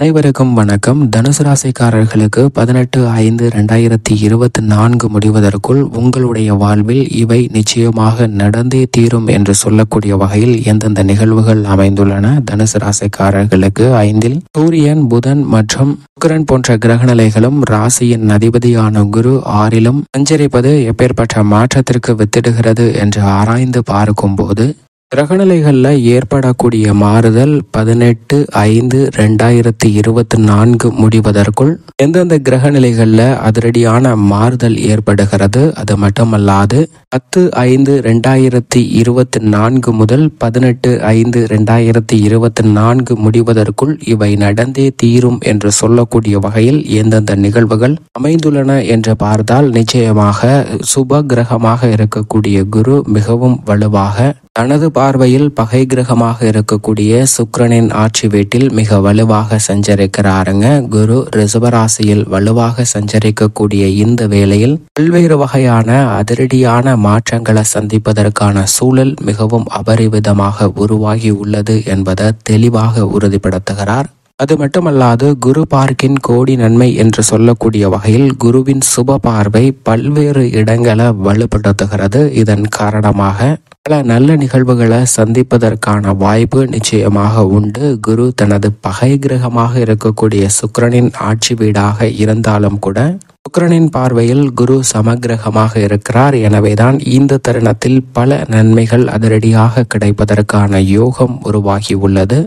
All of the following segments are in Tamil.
அனைவருக்கும் வணக்கம். தனுசு ராசிக்காரர்களுக்கு பதினெட்டு ஐந்து ரெண்டாயிரத்தி இருபத்தி நான்கு முடிவதற்குள் உங்களுடைய வாழ்வில் இவை நிச்சயமாக நடந்தே தீரும் என்று சொல்லக்கூடிய வகையில் எந்தெந்த நிகழ்வுகள் அமைந்துள்ளன? தனுசு ராசிக்காரர்களுக்கு ஐந்தில் சூரியன் புதன் மற்றும் சுக்கரன் போன்ற கிரகநிலைகளும் ராசியின் அதிபதியான குரு ஆறிலும் சஞ்சரிப்பது எப்பேற்பட்ட மாற்றத்திற்கு வித்திடுகிறது என்று ஆராய்ந்து பார்க்கும்போது கிரகநிலைகளில் ஏற்படக்கூடிய மாறுதல் பதினெட்டு ஐந்து ரெண்டாயிரத்தி இருபத்தி நான்கு முடிவதற்குள் எந்தெந்த கிரகநிலைகளில் அதிரடியான மாறுதல் ஏற்படுகிறது அது மட்டுமல்லாது பத்து ஐந்து ரெண்டாயிரத்தி இருபத்தி நான்கு முதல் பதினெட்டு ஐந்து ரெண்டாயிரத்தி இருபத்தி நான்கு முடிவதற்குள் இவை நடந்தே தீரும் என்று சொல்லக்கூடிய வகையில் எந்தெந்த நிகழ்வுகள் அமைந்துள்ளன என்று பார்த்தால் நிச்சயமாக சுப கிரகமாக இருக்கக்கூடிய குரு மிகவும் வலுவாக தனது பார்வையில் பகை கிரகமாக இருக்கக்கூடிய சுக்கரனின் ஆட்சி வீட்டில் மிக வலுவாக சஞ்சரிக்கிறாருங்க. குரு ரிசவராசியில் வலுவாக சஞ்சரிக்கக்கூடிய இந்த வேளையில் பல்வேறு வகையான அதிரடியான மாற்றங்களை சந்திப்பதற்கான சூழல் மிகவும் அபரிவிதமாக உருவாகி உள்ளது என்பதை தெளிவாக உறுதிப்படுத்துகிறார். அது மட்டுமல்லாது குரு பார்க்கின் கோடி நன்மை என்று சொல்லக்கூடிய வகையில் குருவின் சுப பார்வை பல்வேறு இடங்களை வலுப்படுத்துகிறது. இதன் காரணமாக பல நல்ல நிகழ்வுகளை சந்திப்பதற்கான வாய்ப்பு நிச்சயமாக உண்டு. குரு தனது பகை கிரகமாக இருக்கக்கூடிய சுக்கிரனின் ஆட்சி வீடாக இருந்தாலும் கூட சுக்கிரனின் பார்வையில் குரு சமகிரகமாக இருக்கிறார். எனவேதான் இந்த தருணத்தில் பல நன்மைகள் அதிரடியாக கிடைப்பதற்கான யோகம் உருவாகி உள்ளது.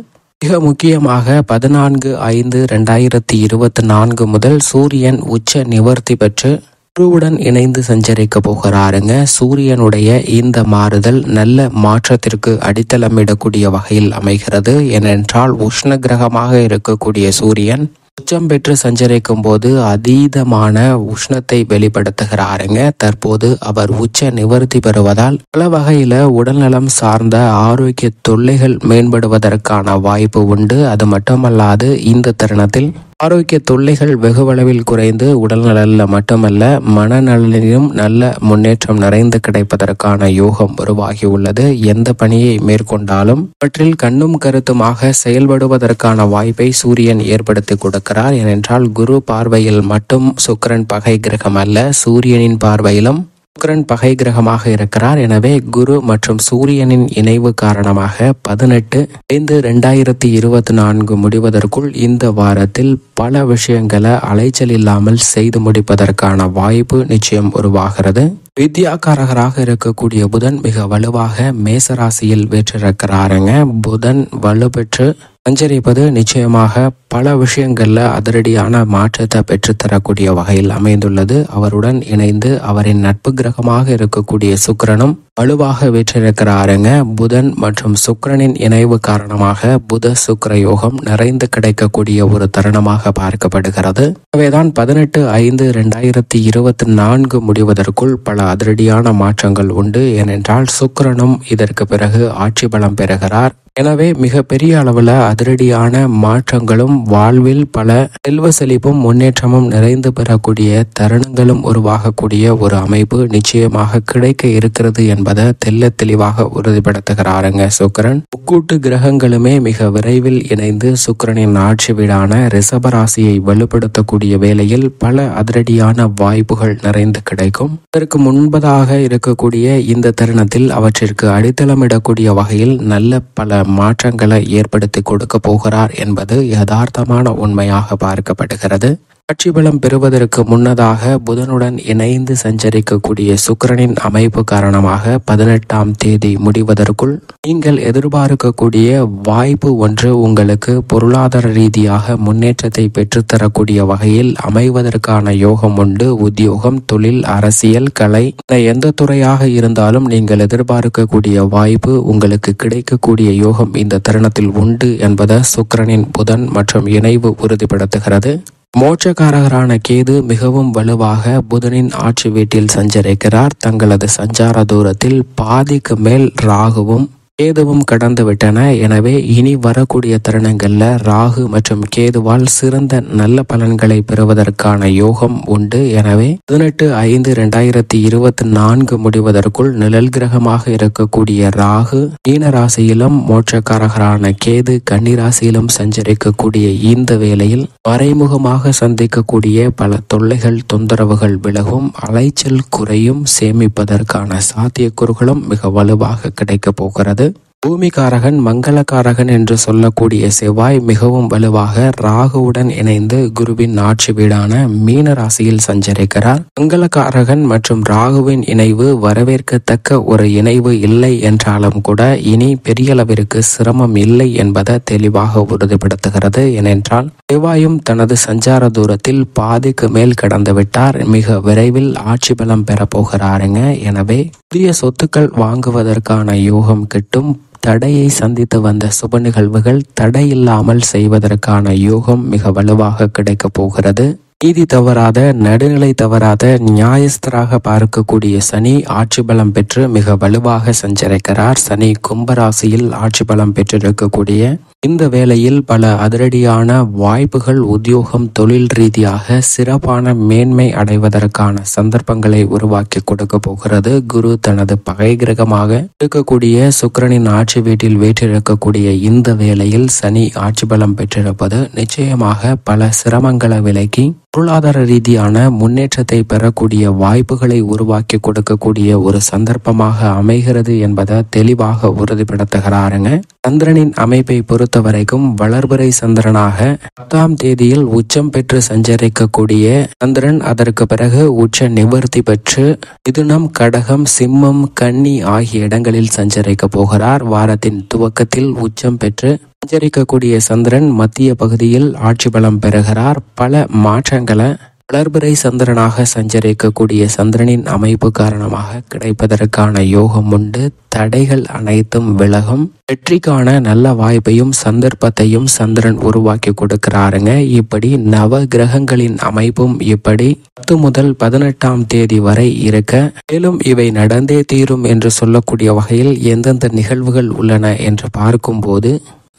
மிக முக்கியமாக பதினான்கு ஐந்து ரெண்டாயிரத்தி இருபத்தி நான்கு முதல் சூரியன் உச்ச நிவர்த்தி பெற்று குருவுடன் இணைந்து சஞ்சரிக்க போகிறாருங்க. சூரியனுடைய இந்த மாறுதல் நல்ல மாற்றத்திற்கு அடித்தளமிடக்கூடிய வகையில் அமைகிறது. ஏனென்றால் உஷ்ண கிரகமாக இருக்கக்கூடிய சூரியன் உச்சம் பெற்று சஞ்சரிக்கும் போது அதீதமான உஷ்ணத்தை வெளிப்படுத்துகிறாருங்க. தற்போது அவர் உச்ச நிவர்த்தி பெறுவதால் பல வகையில உடல்நலம் சார்ந்த ஆரோக்கிய தொல்லைகள் மேம்படுவதற்கான வாய்ப்பு உண்டு. அது மட்டுமல்லாது இந்த தருணத்தில் ஆரோக்கிய தொல்லைகள் வெகுவளவில் குறைந்து உடல் நலனில் மட்டுமல்ல மனநலனிலும் நல்ல முன்னேற்றம் நிறைந்து கிடைப்பதற்கான யோகம் உருவாகியுள்ளது எந்த பணியை மேற்கொண்டாலும் அவற்றில் கண்ணும் கருத்துமாக செயல்படுவதற்கான வாய்ப்பை சூரியன் ஏற்படுத்தி கொடுக்கிறார். ஏனென்றால் குரு பார்வையில் மட்டும் சுக்கிரன் பகை கிரகம் அல்ல சூரியனின் பார்வையிலும் சுக்கரன் பகை கிரகமாக இருக்கிறார். எனவே குரு மற்றும் சூரியனின் இணைவு காரணமாக பதினெட்டு ஐந்து ரெண்டாயிரத்தி இருபத்தி நான்கு முடிவதற்குள் இந்த வாரத்தில் பல விஷயங்களை அலைச்சல் இல்லாமல் செய்து முடிப்பதற்கான வாய்ப்பு நிச்சயம் உருவாகிறது. வித்யாகாரகராக இருக்கக்கூடிய புதன் மிக வலுவாக மேசராசியில் வேற்றிருக்கிறாருங்க. புதன் வலுப்பெற்று சஞ்சரிப்பது நிச்சயமாக பல விஷயங்களில் அதிரடியான மாற்றத்தை பெற்றுத்தரக்கூடிய வகையில் அமைந்துள்ளது. அவருடன் இணைந்து அவரின் நட்பு கிரகமாக இருக்கக்கூடிய சுக்கிரனும் வலுவாக வீற்றிருக்கிறாருங்க. புதன் மற்றும் சுக்கரனின் இணைவு காரணமாக புத சுக்கர யோகம் நிறைந்து கிடைக்கக்கூடிய ஒரு தருணமாக பார்க்கப்படுகிறது. எனவேதான் பதினெட்டு ஐந்து ரெண்டாயிரத்தி இருபத்தி நான்கு முடிவதற்குள் பல அதிரடியான மாற்றங்கள் உண்டு. ஏனென்றால் சுக்கரனும் இதற்கு பிறகு ஆட்சி பலம் பெறுகிறார். எனவே மிகப்பெரிய அளவில் அதிரடியான மாற்றங்களும் வாழ்வில் பல செல்வ செழிப்பும் முன்னேற்றமும் நிறைந்து பெறக்கூடிய தருணங்களும் உருவாகக்கூடிய ஒரு அமைப்பு நிச்சயமாக கிடைக்க இருக்கிறது என்பதை தெல்ல தெளிவாக உறுதிப்படுத்துகிறாருங்க சுக்கரன். முக்கூட்டு கிரகங்களுமே மிக விரைவில் இணைந்து சுக்கரனின் ஆட்சி வீடான ரிஷபராசியை வலுப்படுத்தக்கூடிய வேளையில் பல அதிரடியான வாய்ப்புகள் நிறைந்து கிடைக்கும். இதற்கு முன்பதாக இருக்கக்கூடிய இந்த தருணத்தில் அவற்றிற்கு அடித்தளமிடக்கூடிய வகையில் நல்ல பல மாற்றங்களை ஏற்படுத்தி கொடுக்க போகிறார் என்பது யதார்த்தமான உண்மையாக பார்க்கப்படுகிறது. ஆட்சி பலம் பெறுவதற்கு முன்னதாக புதனுடன் இணைந்து சஞ்சரிக்கக்கூடிய சுக்கரனின் அமைப்பு காரணமாக பதினெட்டாம் தேதி முடிவதற்குள் நீங்கள் எதிர்பார்க்கக்கூடிய வாய்ப்பு ஒன்று உங்களுக்கு பொருளாதார ரீதியாக முன்னேற்றத்தை பெற்றுத்தரக்கூடிய வகையில் அமைவதற்கான யோகம் உண்டு. உத்தியோகம் தொழில் அரசியல் கலை எந்த துறையாக இருந்தாலும் நீங்கள் எதிர்பார்க்கக்கூடிய வாய்ப்பு உங்களுக்கு கிடைக்கக்கூடிய யோகம் இந்த தருணத்தில் உண்டு என்பதை சுக்கரனின் புதன் மற்றும் இணைவு உறுதிப்படுத்துகிறது. மோட்சக்காரகரான கேது மிகவும் வலுவாக புதனின் ஆட்சி வீட்டில் சஞ்சரிக்கிறார். தங்களது சஞ்சார தூரத்தில் பாதிக்கு மேல் ராகுவும் கேதுவும் கடந்து விட்டன. எனவே இனி வரக்கூடிய தருணங்களில் ராகு மற்றும் கேதுவால் சிறந்த நல்ல பலன்களை பெறுவதற்கான யோகம் உண்டு. எனவே பதினெட்டு ஐந்து இரண்டாயிரத்தி இருபத்தி நான்கு முடிவதற்குள் நிழல் கிரகமாக இருக்கக்கூடிய ராகு மீன ராசியிலும் மோட்சக்காரகரான கேது கன்னிராசியிலும் சஞ்சரிக்கக்கூடிய இந்த வேளையில் மறைமுகமாக சந்திக்கக்கூடிய பல தொல்லைகள் தொந்தரவுகள் விலகும் அலைச்சல் குறையும் சேமிப்பதற்கான சாத்தியக்கூறுகளும் மிக வலுவாக கிடைக்கப் போகிறது. பூமிகாரகன் மங்களகாரகன் என்று சொல்லக்கூடிய செவ்வாய் மிகவும் வலுவாக ராகுவுடன் இணைந்து குருவின் ஆட்சி வீடான மீன ராசியில் சஞ்சரிக்கிறார். மங்களகாரகன் மற்றும் ராகுவின் இணைவு வரவேற்கத்தக்க ஒரு இணைவு இல்லை என்றாலும் கூட இனி பெரிய அளவிற்கு சிரமம் இல்லை என்பதை தெளிவாக உறுதிப்படுத்துகிறது. ஏனென்றால் செவ்வாயும் தனது சஞ்சார தூரத்தில் பாதிக்கு மேல் கடந்து விட்டார். மிக விரைவில் ஆட்சி பலம் பெறப்போகிறாருங்க எனவே புதிய சொத்துக்கள் வாங்குவதற்கான யோகம் கிட்டும் தடையை சந்தித்து வந்த சுப நிகழ்வுகள் தடையில்லாமல் செய்வதற்கான யோகம் மிக வலுவாக கிடைக்கப் போகிறது. நீதி தவறாத நடுநிலை தவறாத நியாயஸ்தராக பார்க்கக்கூடிய சனி ஆட்சி பலம் பெற்று மிக வலுவாக சஞ்சரிக்கிறார். சனி கும்பராசியில் ஆட்சி பலம் பெற்றிருக்கக்கூடிய இந்த வேளையில் பல அதிரடியான வாய்ப்புகள் உத்தியோகம் தொழில் ரீதியாக சிறப்பான மேன்மை அடைவதற்கான சந்தர்ப்பங்களை உருவாக்கி கொடுக்க போகிறது. குரு தனது பகை கிரகமாக இருக்கக்கூடிய சுக்கரனின் ஆட்சி வீட்டில் வீற்றிருக்கக்கூடிய இந்த வேளையில் சனி ஆட்சி பலம் பெற்றிருப்பது நிச்சயமாக பல சிரமங்களை விலக்கி பொருளாதார ரீதியான முன்னேற்றத்தை பெறக்கூடிய வாய்ப்புகளை உருவாக்கி கொடுக்கக்கூடிய ஒரு சந்தர்ப்பமாக அமைகிறது என்பதை தெளிவாக உறுதிப்படுத்துகிறாருங்க. சந்திரனின் அமைப்பை பொறுத்த வரைக்கும் வளர்பிறை சந்திரனாக பத்தாம் தேதியில் உச்சம் பெற்று சஞ்சரிக்கக்கூடிய சந்திரன் அதற்கு பிறகு உச்ச நிவர்த்தி பெற்று மிதுனம் கடகம் சிம்மம் கன்னி ஆகிய இடங்களில் சஞ்சரிக்க போகிறார். வாரத்தின் துவக்கத்தில் உச்சம் பெற்று சஞ்சரிக்கக்கூடிய சந்திரன் மத்திய பகுதியில் ஆட்சி பலம் பெறுகிறார். பல மாற்றங்களை வளர்பிறை சந்திரனாக சஞ்சரிக்கக்கூடிய சந்திரனின் அமைப்பு காரணமாக கிடைப்பதற்கான யோகம் உண்டு. தடைகள் அனைத்தும் விலகும். வெற்றிக்கான நல்ல வாய்ப்பையும் சந்தர்ப்பத்தையும் சந்திரன் உருவாக்கி கொடுக்கிறாருங்க. இப்படி நவ கிரகங்களின் அமைப்பும் இப்படி பத்து முதல் பதினெட்டாம் தேதி வரை இருக்க மேலும் இவை நடந்தே தீரும் என்று சொல்லக்கூடிய வகையில் எந்தெந்த நிகழ்வுகள் உள்ளன என்று பார்க்கும்போது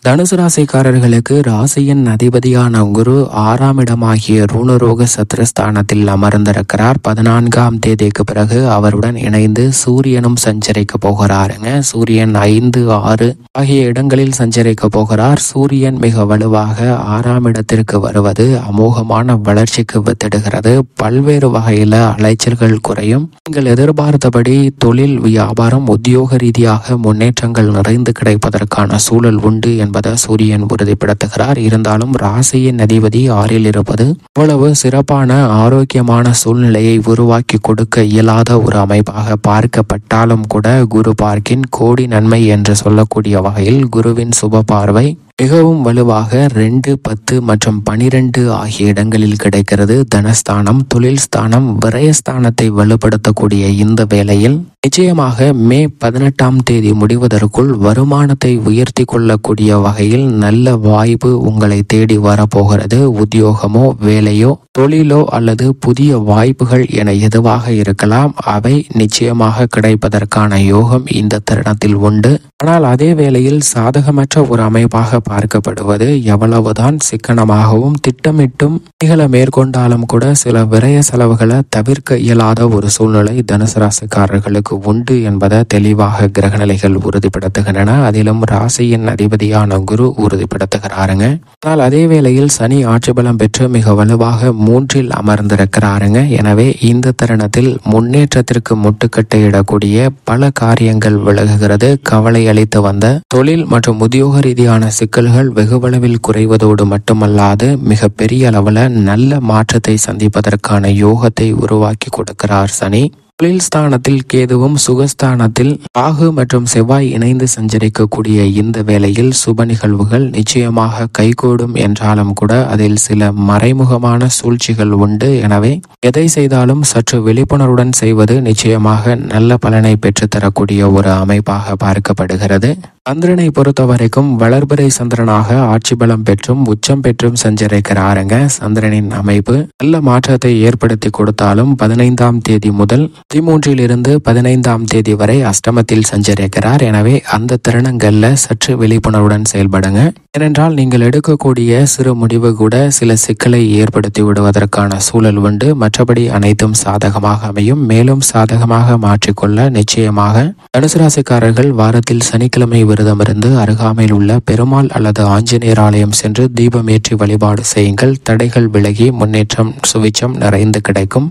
தனுசு ராசிக்காரர்களுக்கு ராசியின் அதிபதியான குரு ஆறாம் இடமாகிய ரூணரோக சத்ரஸ்தானத்தில் அமர்ந்திருக்கிறார். பதினான்காம் தேதிக்கு பிறகு அவருடன் இணைந்து சூரியனும் சஞ்சரிக்க போகிறாருங்க. சூரியன் ஐந்து ஆறு ஆகிய இடங்களில் சஞ்சரிக்க போகிறார். சூரியன் மிக வலுவாக ஆறாம் இடத்திற்கு வருவது அமோகமான வளர்ச்சிக்கு வித்திடுகிறது. பல்வேறு வகையில அலைச்சல்கள் குறையும். நீங்கள் எதிர்பார்த்தபடி தொழில் வியாபாரம் உத்தியோக ரீதியாக முன்னேற்றங்கள் நிறைந்து கிடைப்பதற்கான சூழல் உண்டு என்பது சூரியன் உறுதிப்படுத்துகிறார். இருந்தாலும் ராசியின் அதிபதி ஆறில் இருப்பது அவ்வளவு சிறப்பான ஆரோக்கியமான சூழ்நிலையை உருவாக்கி கொடுக்க இயலாத ஒரு அமைப்பாக பார்க்கப்பட்டாலும் கூட குரு பார்க்கின் கோடி நன்மை என்று சொல்லக்கூடிய வகையில் குருவின் சுப பார்வை மிகவும் வலுவாக ரெண்டு பத்து மற்றும் பனிரெண்டு ஆகிய இடங்களில் கிடைக்கிறது. தனஸ்தானம் தொழில் ஸ்தானம் விரயஸ்தானத்தை வலுப்படுத்தக்கூடிய இந்த வேளையில் நிச்சயமாக மே பதினெட்டாம் தேதி முடிவதற்குள் வருமானத்தை உயர்த்தி கொள்ளக்கூடிய வகையில் நல்ல வாய்ப்பு உங்களை தேடி வரப்போகிறது. உத்தியோகமோ வேலையோ தொழிலோ அல்லது புதிய வாய்ப்புகள் என எதுவாக இருக்கலாம். அவை நிச்சயமாக கிடைப்பதற்கான யோகம் இந்த தருணத்தில் உண்டு. ஆனால் அதே வேளையில் சாதகமற்ற ஒரு அமைப்பாக பார்க்கப்படுவது எவ்வளவுதான் சிக்கனமாகவும் திட்டமிட்டும் பணிகளை மேற்கொண்டாலும் கூட சில விரய செலவுகளை தவிர்க்க இயலாத ஒரு சூழ்நிலை. தனுசு ராசிக்காரர்களுக்கு உண்டு என்பதை தெளிவாக கிரகநிலைகள் உறுதிப்படுத்துகின்றன. அதிலும் ராசியின் அதிபதியான குரு உறுதிப்படுத்துகிறாருங்க. ஆனால் அதே வேளையில் சனி ஆட்சி பலம் பெற்று மிக வலுவாக மூன்றில் அமர்ந்திருக்கிறாருங்க. எனவே இந்த தருணத்தில் முன்னேற்றத்திற்கு முட்டுக்கட்டையிடக்கூடிய பல காரியங்கள் விலகுகிறது. கவலை அளித்து வந்த தொழில் மற்றும் உத்தியோக ரீதியான சிக்கல்கள் வெகுவளவில் குறைவதோடு மட்டுமல்லாது மிக பெரிய அளவில் நல்ல மாற்றத்தை சந்திப்பதற்கான யோகத்தை உருவாக்கி கொடுக்கிறார் சனி. தொழில் ஸ்தானத்தில் கேதுவும் சுகஸ்தானத்தில் ராகு மற்றும் செவ்வாய் இணைந்து சஞ்சரிக்கக்கூடிய இந்த வேளையில் சுப நிகழ்வுகள் நிச்சயமாக கைகூடும் என்றாலும் கூட அதில் சில மறைமுகமான சூழ்ச்சிகள் உண்டு. எனவே எதை செய்தாலும் சற்று விழிப்புணர்வுடன் செய்வது நிச்சயமாக நல்ல பலனை பெற்றுத்தரக்கூடிய ஒரு அமைப்பாக பார்க்கப்படுகிறது. சந்திரனை பொறுத்த வரைக்கும் வளர்பிறை சந்திரனாக ஆட்சி பலம் பெற்றும் உச்சம் பெற்றும் சஞ்சரிக்கிறாருங்க. சந்திரனின் அமைப்பு நல்ல மாற்றத்தை ஏற்படுத்தி கொடுத்தாலும் பதினைந்தாம் தேதி முதல் பதிமூன்றில் இருந்து பதினைந்தாம் தேதி வரை அஷ்டமத்தில் சஞ்சரிக்கிறார். எனவே அந்த தருணங்கள்ல சற்று விழிப்புணர்வுடன் செயல்படுங்க. ஏனென்றால் நீங்கள் எடுக்கக்கூடிய சிறு முடிவு கூட சில சிக்கலை ஏற்படுத்தி விடுவதற்கான சூழல் உண்டு. மற்றபடி அனைத்தும் சாதகமாக அமையும். மேலும் சாதகமாக மாற்றிக்கொள்ள நிச்சயமாக தனுசு ராசிக்காரர்கள் வாரத்தில் சனிக்கிழமை விரதம் இருந்து அருகாமையில் உள்ள பெருமாள் அல்லது ஆஞ்சநேயர் ஆலயம் சென்று தீபமேற்றி வழிபாடு செய்யுங்கள். தடைகள் விலகி முன்னேற்றம் சுவிச்சம் நிறைந்து கிடைக்கும்.